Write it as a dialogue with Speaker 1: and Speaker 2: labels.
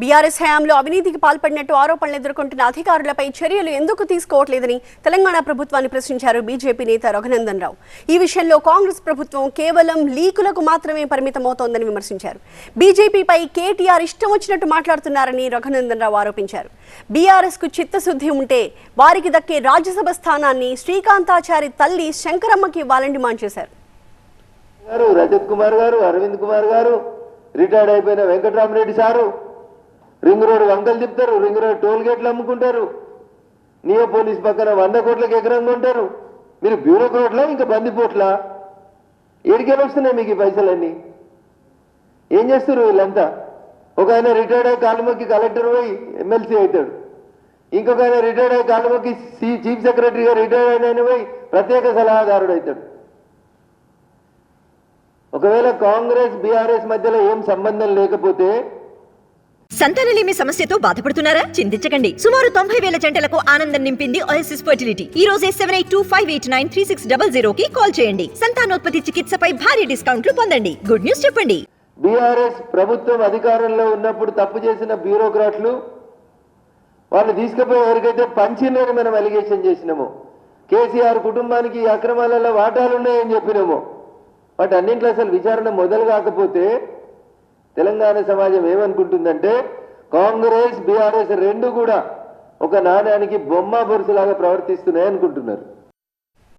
Speaker 1: BRS హయాంలో అవినీతికి పాల్పడినట్టు ఆరోపణలు ఎదుర్కొంటున్న అధికారులపై చర్యలు ఎందుకు తీసుకోవట్లేదని తెలంగాణ ప్రభుత్వాన్ని ప్రశ్నించారు బీజేపీ నేత రఘునందన్ రావు. ఈ విషయంలో కాంగ్రెస్ ప్రభుత్వం కేవలం లీకులకు మాత్రమే పరిమితమవుతోందని విమర్శించారు. బీజేపీపై కేటీఆర్ ఇష్టం వచ్చినట్టు మాట్లాడుతున్నారని రఘునందన్ రావు ఆరోపించారు. బీఆర్ఎస్కు చిత్తశుద్ధి ఉంటే వారికి దక్కే రాజ్యసభ స్థానాన్ని శ్రీకాంతాచారి తల్లి శంకరమ్మకి ఇవ్వాలని డిమాండ్ చేశారు.
Speaker 2: గారు రజత్ కుమార్ గారు అరవింద్ కుమార్ గారు రిటైర్డ్ అయిపోయిన వెంకటరామరెడ్డి సారు రింగ్ రోడ్ వంకలు తిప్పుతారు రింగ్ రోడ్ టోల్ గేట్లు అమ్ముకుంటారు. నియో పోలీస్ పక్కన వంద కోట్లకు ఎకరం కొంటారు మీరు బ్యూరోక్రాట్లా ఇంకా బందిపోట్లా ఏడికెళ్ళి వస్తున్నాయి మీకు ఈ పైసలన్నీ? ఏం చేస్తారు వీళ్ళంతా? ఒక ఆయన రిటైర్డ్ అయ్యి కాలుమొక్కి కలెక్టర్ పోయి ఎమ్మెల్సీ అవుతాడు. ఇంకొక ఆయన రిటైర్డ్ అయ్యి కాలుమొక్కి సి చీఫ్ సెక్రటరీగా రిటైర్డ్ అయిన ఆయన పోయి ప్రత్యేక సలహాదారుడు అవుతాడు. ఒకవేళ కాంగ్రెస్ బీఆర్ఎస్ మధ్యలో ఏం సంబంధం లేకపోతే
Speaker 3: సంతానలేమి సమస్యతో బాధపడుతున్నారా? చింతించకండి. సుమారు తొంభై వేల జంటలకు ఆనందం నింపింది ఓఎస్ఎస్ ఫర్టిలిటీ ఈ రోజే seven eight two five eight nine three six double zero కి కాల్ చేయండి. సంతానోత్పత్తి చికిత్సపై భారీ డిస్కౌంట్లు పొందండి. గుడ్ న్యూస్ చెప్పండి.
Speaker 2: బీఆర్ఎస్ ప్రభుత్వం అధికారంలో ఉన్నప్పుడు తప్పు చేసిన బ్యూరోక్రాట్లు వాళ్ళు తీసుకుపోయి ఎవరికైతే పంచిందని మనం అలిగేషన్ చేసినాము. కేసీఆర్ కుటుంబానికి అక్రమాలలో వాటాలు ఉన్నాయని చెప్పినాము. వాటి అన్నింటిలో అసలు విచారణ మొదలు కాకపోతే తెలంగాణ సమాజం ఏమనుకుంటుందంటే కాంగ్రెస్ బీఆర్ఎస్ రెండు కూడా ఒక నాణ్యానికి బొమ్మ బొరుసులాగా ప్రవర్తిస్తున్నాయి అనుకుంటున్నారు